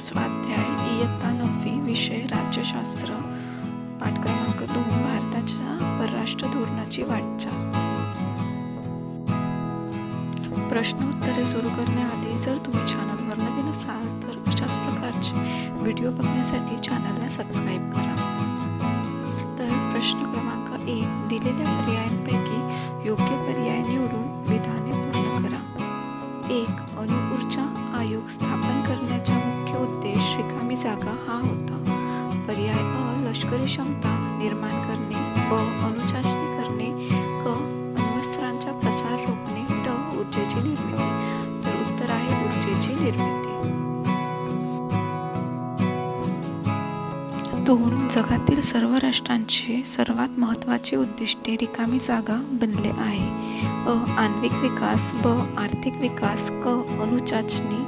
स्वाध्याय इयत्ता नववी विषय राज्यशास्त्र पाठ क्रमांक दोन भारताच्या परराष्ट्र धोरणाची वाटचाल. प्रश्न उत्तरे सुरू करण्याआधी जर तुम्ही चॅनलवर नवीन असाल तर अशाच प्रकारचे व्हिडिओ बघण्यासाठी चॅनलला सबस्क्राईब करा. तर प्रश्न क्रमांक एक दिलेल्या पर्याय अ क्षमता निर्माण करणे ब अणुचाचणी करणे क अण्वस्त्रांचा प्रसार रोखणे ट ऊर्जेची निर्मिती. तर उत्तर आहे ऊर्जेची निर्मिती. दोन जगातील सर्व राष्ट्रांचे सर्वात महत्त्वाचे उद्दिष्टे रिकामी जागा बनले आहे. अ आण्विक विकास ब आर्थिक विकास क अनुचाचणी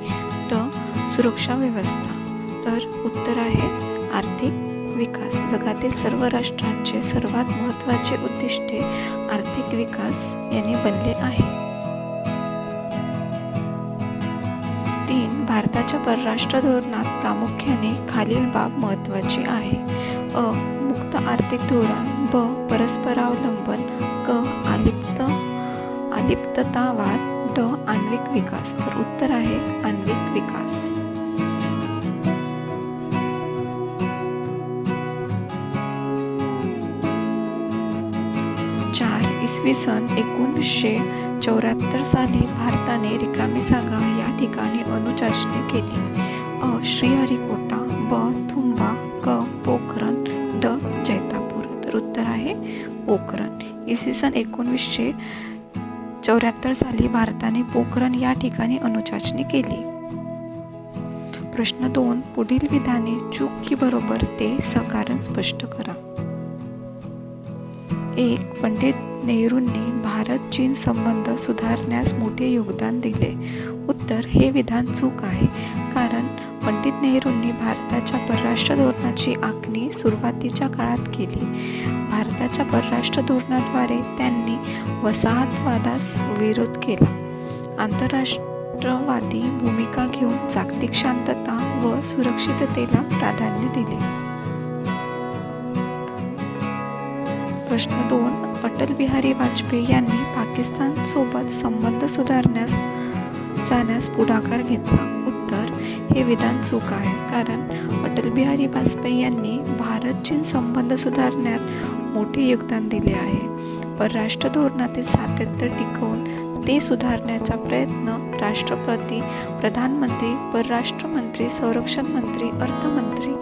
ट सुरक्षा व्यवस्था. तर उत्तर आहे आर्थिक विकास. जगातील सर्व राष्ट्रांचे सर्वात महत्त्वाचे उद्दिष्टे आर्थिक विकास याने बनले आहे. तीन भारताच्या परराष्ट्र धोरणात प्रामुख्याने खालील बाब महत्त्वाची आहे. अ मुक्त आर्थिक धोरण. ब परस्परावलंबन. क आलिप्त आलिप्ततावाद ड आण्विक विकास. तर उत्तर आहे आण्विक विकास. इसवी सन एकोणीसशे चौऱ्याहत्तर साली भारताने रिकामी जागा या ठिकाणी अणुचाचणी केली. अ श्रीहरिकोटा ब थुंबा क पोखरण ड जैतापूर. तर उत्तर आहे पोखरण. इसवी सन एकोणीसशे चौऱ्याहत्तर साली भारताने पोखरण या ठिकाणी अणुचाचणी केली. प्रश्न दोन पुढील विधाने चूक की बरोबर ते सकारण स्पष्ट करा. एक पंडित नेहरूंनी भारत चीन संबंध सुधारण्यास मोठे योगदान दिले. उत्तर हे विधान चूक आहे. कारण पंडित नेहरूंनी भारताच्या परराष्ट्र धोरणाची आखणी सुरुवातीच्या काळात केली. भारताच्या परराष्ट्र धोरणाद्वारे त्यांनी वसाहतवादास विरोध केला. आंतरराष्ट्रवादी भूमिका घेऊन जागतिक शांतता व सुरक्षिततेला प्राधान्य दिले. प्रश्न दोन अटल बिहारी वाजपेयी यांनी पाकिस्तान सोबत संबंध सुधारण्यास जाण्यास पुढाकार घेतला. उत्तर हे विधान चूक आहे. कारण अटल बिहारी वाजपेयी यांनी भारत चीन संबंध सुधारण्यात मोठे योगदान दिले आहे. परराष्ट्र धोरणातील सातत्य टिकवून ते सुधारण्याचा प्रयत्न राष्ट्रपती प्रधानमंत्री परराष्ट्र मंत्री संरक्षण मंत्री अर्थमंत्री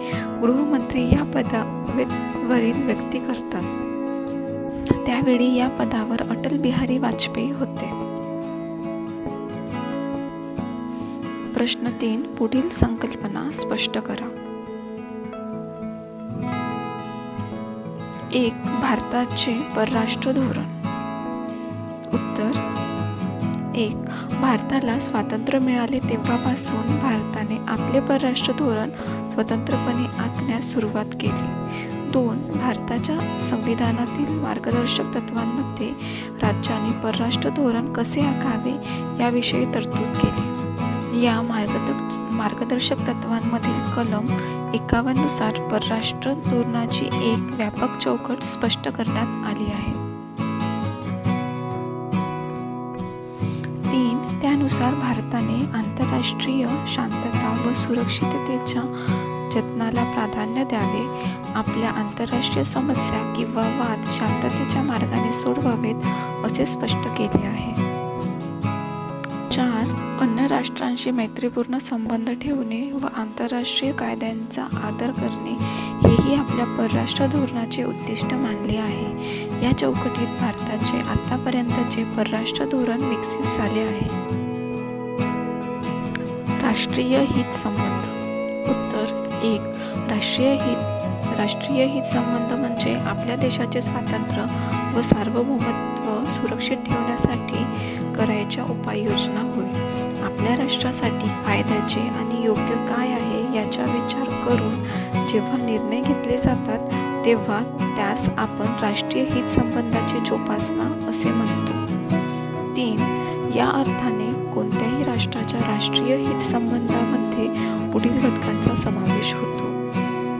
गृहमंत्री या पदावरील व्यक्ती करतात. त्यावेळी या पदावर अटल बिहारी वाजपेयी होते. प्रश्न तीन पुढील संकल्पना स्पष्ट करा. एक भारताचे परराष्ट्र धोरण. उत्तर एक भारताला स्वातंत्र्य मिळाले तेव्हापासून भारताने आपले परराष्ट्र धोरण स्वतंत्रपणे आखण्यास सुरुवात केली. दोन भारताच्या संविधानातील मार्गदर्शक तत्वांमध्ये राज्याने परराष्ट्र धोरण कसे आखावे याविषयी तरतूद केली. या मार्गदर्श मार्गदर्शक तत्वांमधील कलम एकावन्नुसार परराष्ट्र धोरणाची एक व्यापक चौकट स्पष्ट करण्यात आली आहे. तीन त्यानुसार भारताने आंतरराष्ट्रीय शांतता व सुरक्षिततेच्या जतनाला प्राधान्य द्यावे. आपल्या आंतरराष्ट्रीय समस्या किंवा वाद शांततेच्या मार्गाने सोडवावेत असे स्पष्ट केले आहे. चार अन्य राष्ट्रांशी मैत्रीपूर्ण संबंध ठेवणे व आंतरराष्ट्रीय कायद्यांचा आदर करणे हेही आपल्या परराष्ट्र धोरणाचे उद्दिष्ट मानले आहे. या चौकटीत भारताचे आतापर्यंतचे परराष्ट्र धोरण विकसित झाले आहे. राष्ट्रीय हित संबंध. एक राष्ट्रीय हित राष्ट्रीय हित संबंध म्हणजे आपल्या देशाचे स्वातंत्र्य व सार्वभौमत्व सुरक्षित ठेवण्यासाठी करायच्या उपाययोजना होय. आपल्या राष्ट्रासाठी फायद्याचे आणि योग्य काय आहे याचा विचार करून जेव्हा निर्णय घेतले जातात तेव्हा त्यास आपण राष्ट्रीय हित संबंधाची जोपासना असे म्हणतो. तीन या अर्थाने कोणत्याही राष्ट्राच्या राष्ट्रीय हित संबंधामध्ये यामध्ये पुढील घटकांचा समावेश होतो.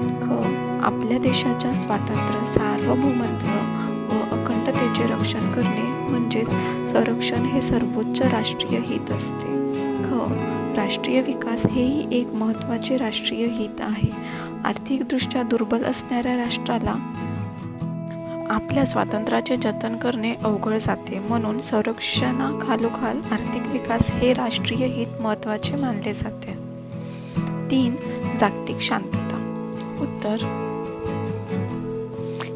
क. आपल्या देशाच्या स्वातंत्र्य सार्वभौमत्व व अखंडतेचे रक्षण करणे म्हणजेच संरक्षण हे सर्वोच्च राष्ट्रीय हित असते. ख. राष्ट्रीय विकास हेही एक महत्त्वाचे राष्ट्रीय हित आहे. आर्थिकदृष्ट्या दुर्बल असणाऱ्या राष्ट्राला आपल्या स्वातंत्र्याचे जतन करणे अवघड जाते. म्हणून संरक्षणाखालोखाल आर्थिक विकास हे राष्ट्रीय हित महत्त्वाचे मानले जाते. तीन जागतिक शांतता. उत्तर.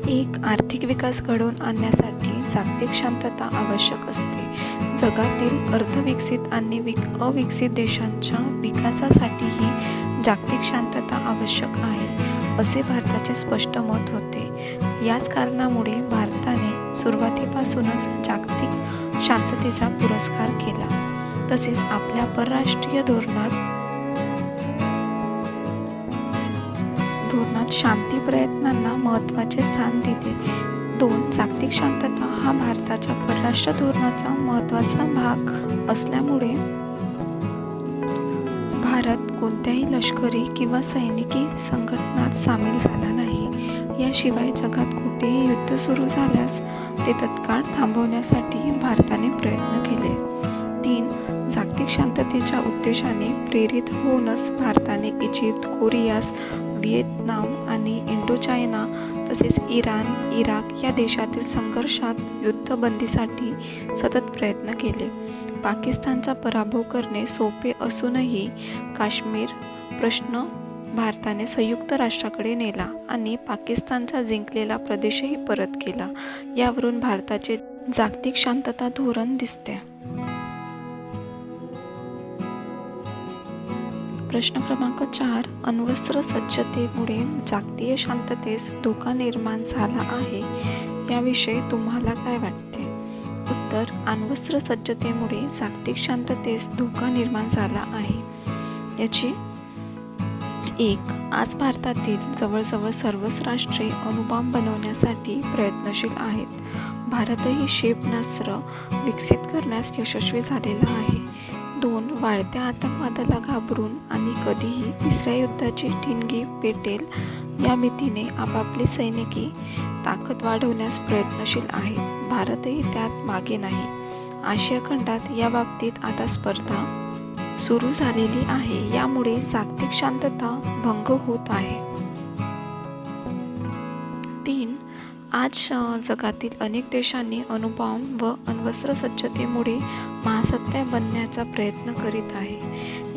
एक आर्थिक विकास घडवून आणण्यासाठी जागतिक शांतता आवश्यक असते. जगातील अर्धविकसित आणि विक अविकसित देशांच्या विकासासाठीही जागतिक शांतता आवश्यक आहे असे भारताचे स्पष्ट मत होते. याच कारणामुळे भारताने सुरुवातीपासूनच जागतिक शांततेचा पुरस्कार केला. तसेच आपल्या परराष्ट्रीय धोरणात धोरणात शांती प्रयत्नांना महत्त्वाचे स्थान दिले दोन जागतिक शांतता हा भारताच्या परराष्ट्र धोरणाचा महत्त्वाचा भाग असल्यामुळे भारत कोणत्याही लष्करी किंवा सैनिकी संघटनात सामील झाला नाही. याशिवाय जगात कुठेही युद्ध सुरू झाल्यास ते तत्काळ थांबवण्यासाठी भारताने प्रयत्न केले. तीन जागतिक शांततेच्या उद्देशाने प्रेरित होऊनच भारताने इजिप्त कोरियास व्हिएतनाम आणि इंडो चायना तसेच इराण इराक या देशातील संघर्षात युद्धबंदीसाठी सतत प्रयत्न केले. पाकिस्तानचा पराभव करणे सोपे असूनही काश्मीर प्रश्न भारताने संयुक्त राष्ट्राकडे नेला आणि पाकिस्तानचा जिंकलेला प्रदेशही परत केला. यावरून भारताचे जागतिक शांतता धोरण दिसते. प्रश्न क्रमांक चार अण्वस्त्र सज्जतेमुळे जागतिक शांततेस धोका निर्माण झाला आहे. याविषयी तुम्हाला काय वाटते? उत्तर अण्वस्त्र सज्जतेमुळे जागतिक शांततेस धोका निर्माण झाला आहे. याची एक आज भारतातील जवळजवळ सर्वच राष्ट्रे अणुबॉम्ब बनवण्यासाठी प्रयत्नशील आहेत. भारतही क्षेपणास्त्र विकसित करण्यास यशस्वी झालेला आहे. दोन वाढत्या आतंकवादाला घाबरून आणि कधीही तिसऱ्या युद्धाची ठिणगी पेटेल या भीतीने आपापली सैनिकी ताकद वाढवण्यास प्रयत्नशील आहेत. भारतही त्यात मागे नाही. आशिया खंडात या बाबतीत आता स्पर्धा सुरू झालेली आहे. यामुळे जागतिक शांतता भंग होत आहे. आज जगातील अनेक देशांनी अणुबॉम्ब व अण्वस्त्र सज्जतेमुळे महासत्ता बनण्याचा प्रयत्न करीत आहे.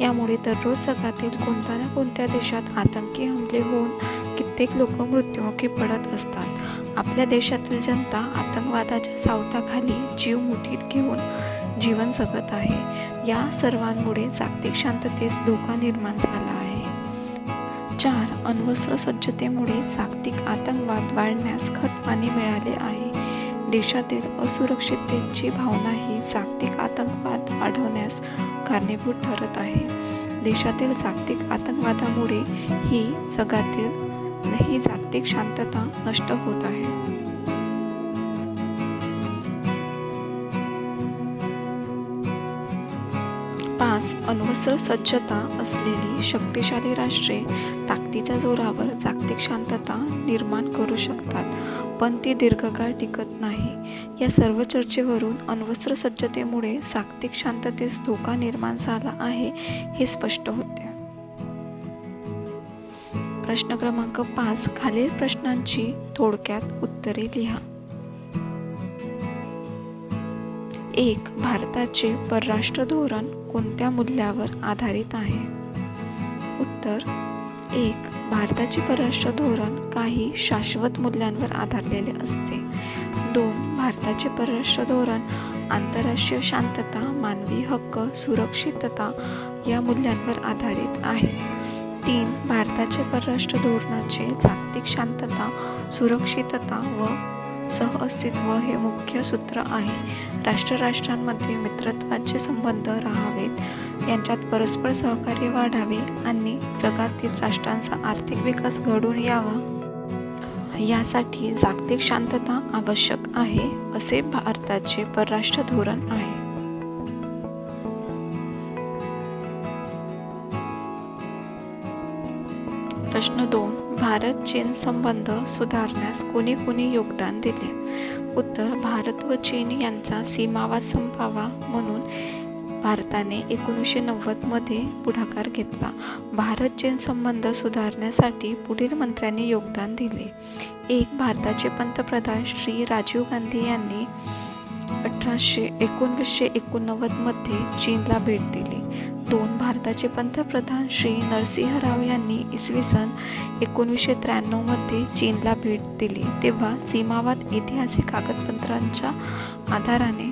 यामुळे दररोज जगातील कोणत्या ना कोणत्या देशात आतंकी हमले होऊन कित्येक लोक मृत्युमुखी पडत असतात. आपल्या देशातील जनता आतंकवादाच्या सावटाखाली जीव मुठीत घेऊन जीवन जगत आहे. या सर्वांमुळे जागतिक शांततेस धोका निर्माण झाला. चार अण्वस्त्र सज्जतेमुळे जागतिक आतंकवाद वाढण्यास खतपाणी मिळाले आहे. देशातील असुरक्षिततेची भावना ही जागतिक आतंकवाद वाढवण्यास कारणीभूत ठरत आहे. देशातील जागतिक आतंकवादामुळे ही जगातील ही जागतिक शांतता नष्ट होत आहे. तास अण्वस्त्र सज्जता असलेली शक्तिशाली राष्ट्रे ताकदीच्या जोरावर जागतिक शांतता निर्माण करू शकतात. पण ती दीर्घकाळ टिकत नाही. या सर्व चर्चेवरून अण्वस्त्र सज्जतेमुळे जागतिक शांततेस धोका निर्माण झाला आहे हे स्पष्ट होते. प्रश्न क्रमांक पाच खालील प्रश्नांची थोडक्यात उत्तरे लिहा. एक भारताचे परराष्ट्र धोरण कोणत्या मूल्यावर आधारित आहे? उत्तर एक भारताचे परराष्ट्र धोरण काही शाश्वत मूल्यांवर आधारलेले असते. दोन भारताचे परराष्ट्र धोरण आंतरराष्ट्रीय शांतता मानवी हक्क सुरक्षितता या मूल्यांवर आधारित आहे. तीन भारताचे परराष्ट्र धोरणाचे जागतिक शांतता सुरक्षितता व सहअस्तित्व हे मुख्य सूत्र आहे. राष्ट्रराष्ट्रांमध्ये मित्रत्वाचे संबंध राहावेत. यांच्यात परस्पर सहकार्य वाढावे आणि जगातील राष्ट्रांचा आर्थिक विकास घडून यावा. यासाठी जागतिक शांतता आवश्यक आहे असे भारताचे परराष्ट्र धोरण आहे. प्रश्न दोन. भारत चीन संबंध सुधारण्यास कोणी कोणी योगदान दिले? उत्तर भारत व चीन यांचा सीमावाद संपावा म्हणून भारताने एकोणीसशे नव्वदमध्ये पुढाकार घेतला. भारत चीन संबंध सुधारण्यासाठी पुढील मंत्र्यांनी योगदान दिले. एक भारताचे पंतप्रधान श्री राजीव गांधी यांनी अठराशे एकोणवीसशे एकोणनव्वदमध्ये चीनला भेट दिली. दोन भारताचे पंतप्रधान श्री नरसिंह राव यांनी इसवी सन एकोणीसशे त्र्याण्णवमध्ये चीनला भेट दिली. तेव्हा सीमावाद ऐतिहासिक कागदपत्रांच्या आधाराने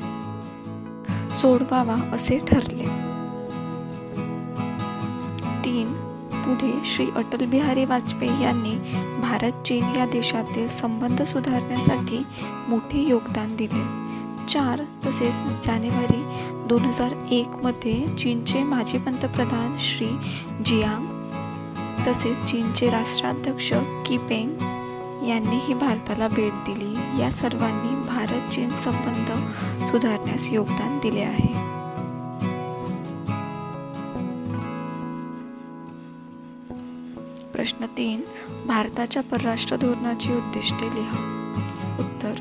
सोडवावा असे ठरले. तीन. पुढे श्री अटल बिहारी वाजपेयी यांनी भारत चीन या देशातील संबंध सुधारण्यासाठी मोठे योगदान दिले. चार तसेच जानेवारी दोन हजार एकमध्ये चीनचे माजी पंतप्रधान श्री जियांग तसेच चीनचे राष्ट्राध्यक्ष किपेंग यांनीही भारताला भेट दिली. या सर्वांनी भारत चीन संबंध सुधारण्यास योगदान दिले आहे. प्रश्न तीन भारताच्या परराष्ट्र धोरणाची उद्दिष्टे लिहा. उत्तर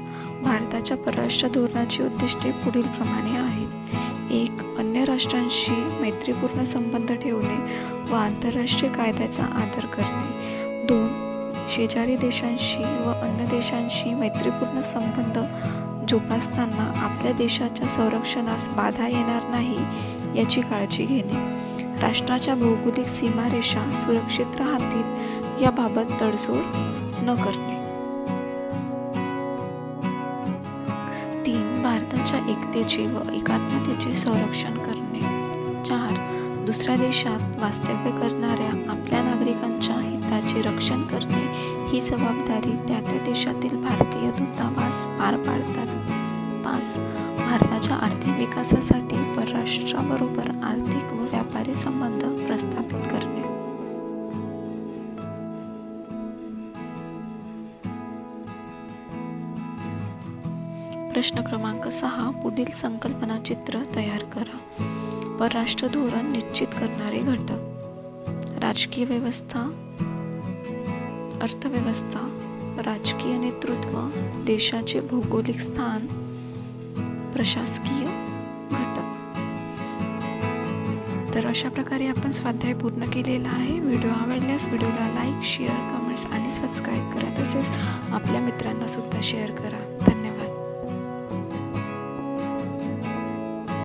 भारताच्या परराष्ट्र धोरणाची उद्दिष्टे पुढील प्रमाणे आहेत. एक अन्य राष्ट्रांशी मैत्रीपूर्ण संबंध ठेवणे व आंतरराष्ट्रीय कायद्याचा आदर करणे. दोन शेजारी देशांशी व अन्य देशांशी मैत्रीपूर्ण संबंध जोपासताना आपल्या देशाच्या संरक्षणास बाधा येणार नाही याची काळजी घेणे. राष्ट्राच्या भौगोलिक सीमारेषा सुरक्षित राहतील याबाबत तडजोड न करणे. देशाच्या एकतेची एकतेचे व एकात्मतेचे संरक्षण करणे. चार दुसऱ्या देशात वास्तव्य करणाऱ्या आपल्या नागरिकांच्या हिताचे रक्षण करणे ही जबाबदारी त्या त्या देशातील भारतीय दूतावास पार पाडतात. पाच भारताच्या आर्थिक विकासासाठी परराष्ट्राबरोबर आर्थिक व व्यापारी संबंध प्रस्थापित करणे. प्रश्न क्रमांक सहा पुढील संकल्पना चित्र तयार करा. परराष्ट्र धोरण निश्चित करणारे घटक. राजकीय व्यवस्था अर्थव्यवस्था राजकीय नेतृत्व देशाचे भौगोलिक स्थान प्रशासकीय घटक. तर अशा प्रकारे आपण स्वाध्याय पूर्ण केलेला आहे. व्हिडिओ आवडल्यास व्हिडिओला लाईक शेअर कमेंट्स आणि सबस्क्राईब करा. तसेच आपल्या मित्रांना सुद्धा शेअर करा.